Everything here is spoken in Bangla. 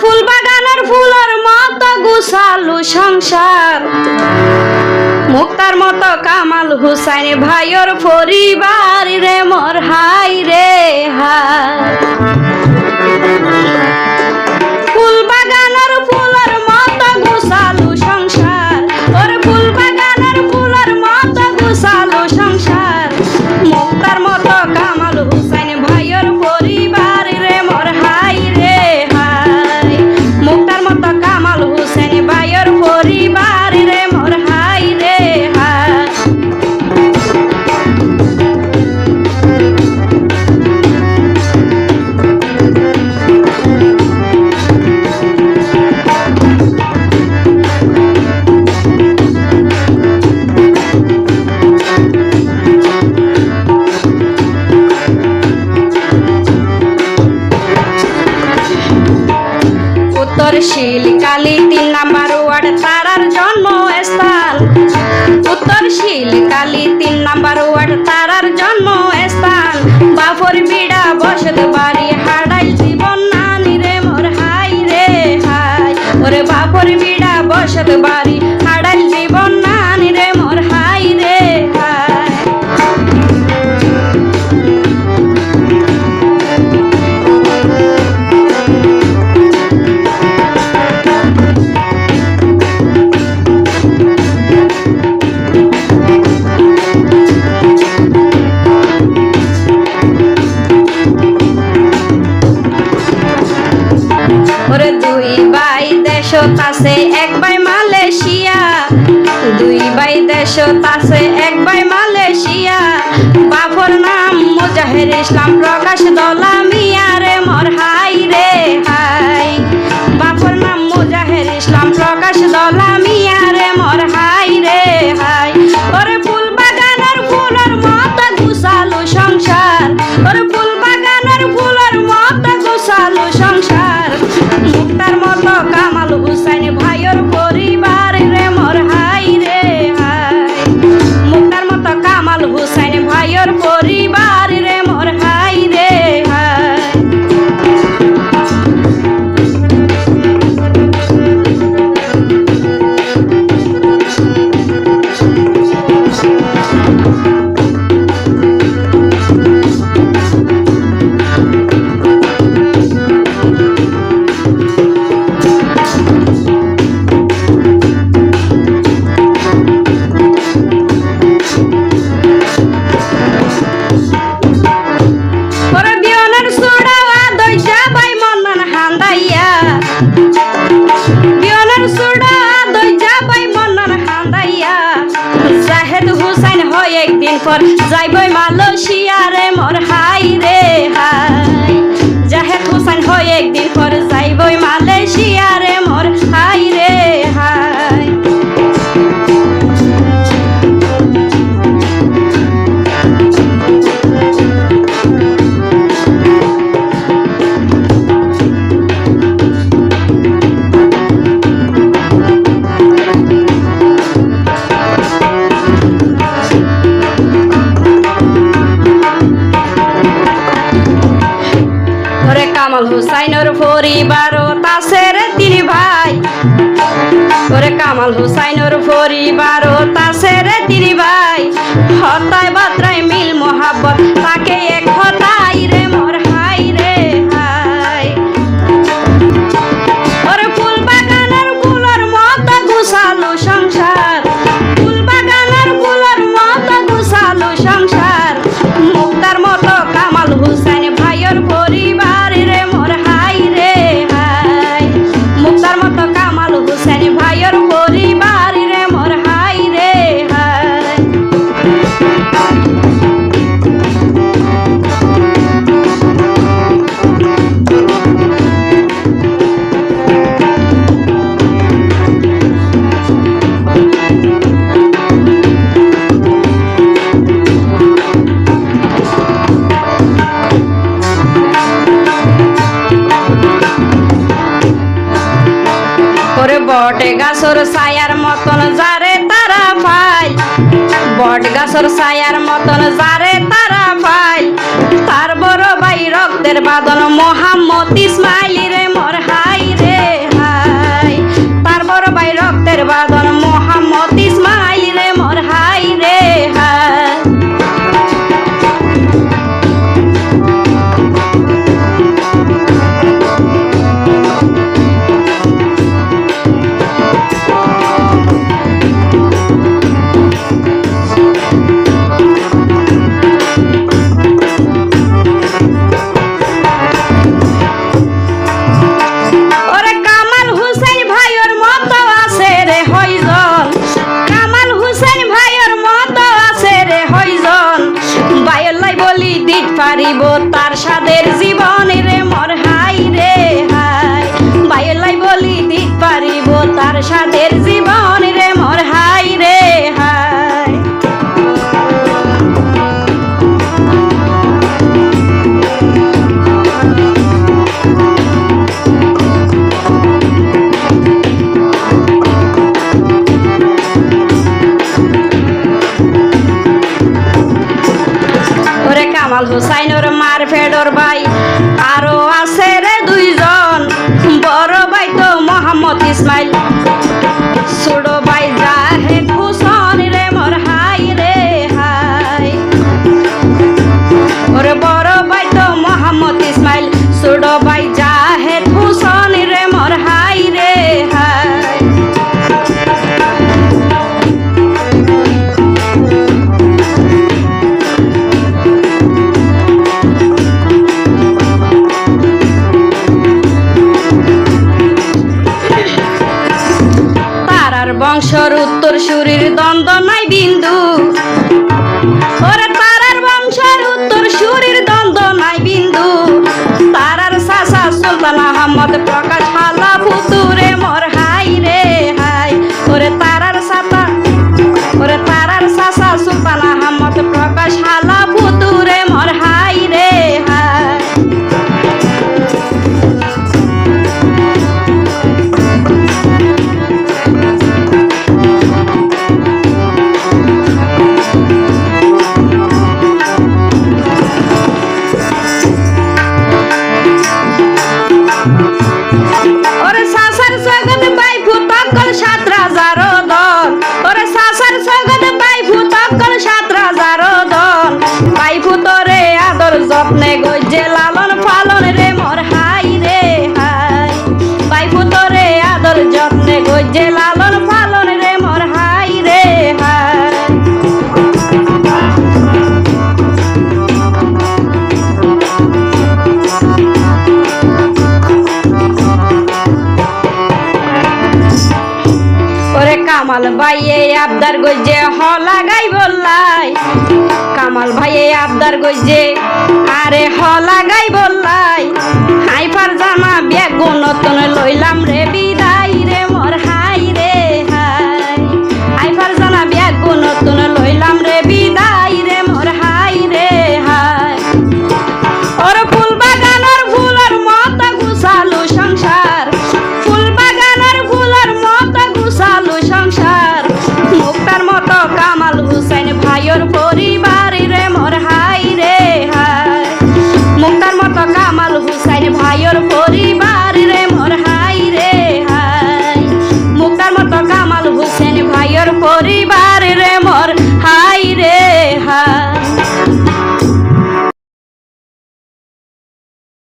ফুল বাগানের ফুলের মতো গুছালু সংসার। মুক্তার মতো কামাল হুসাইন ভাইয়ের পরিবার রে মোর হাই রে হাই। শিলকালি তিন নাম্বার ওয়ার্ড, তারার জন্ম স্থান। বাফর বিড়া বসত বাড়ি, হাডাই জীবন নানি রে, মোর হাই রে হাই। ওরে বাফর বিড়া বসত বাড়ি বাই দেশত আছে এক বাই মালয়েশিয়া। বাপর নাম মুজাহির ইসলাম, প্রকাশ দলা মিয়া রে মোর হাই রে হাই। বাপর নাম মুজাহির ইসলাম, প্রকাশ দলা মিয়া রে মোর হাই রে হাই। ওরে ফুল বাগানের ফুলের মতো গুছালো সংসার। ওরে ফুল বাগানের ফুলের মত গুছালো সংসার। মুক্তার মতো কামাল পর যাইবই মালয়েশিয়ারে মোর হাই রে হাই। পরিবার তাসের তিনি ভাই। ওরে কামাল হুসাইনের পরিবার তাসের তিনি ভাই। হতায় বাত্রায় মিল মোহাব্বত, তাকে এক করে বটে গাছর ছায়ার মতন যারে তারা ভাই বট গাছর ছায়ার মতন যারে তারা ভাই তার বড় ভাই রক্তের বাদল মোহাম্মদ ইসমাইলি রে মর হাই রে হাই। তার বড় আল হুসাইনর মার ফেডর ভাই। আরও আছে রে দুইজন বড় ভাই তো মোহাম্মদ ইসমাইল। শ্বশুরের দ্বন্দ্ব নাই বিন্দু। আবদার গজে, হ লাগাই বললাই। কামাল ভাইয়ে আবদার গজে, আরে হ লাগাই বললাই। হাইফার জামা বেগুন নতুন লইলাম রে বিদায়।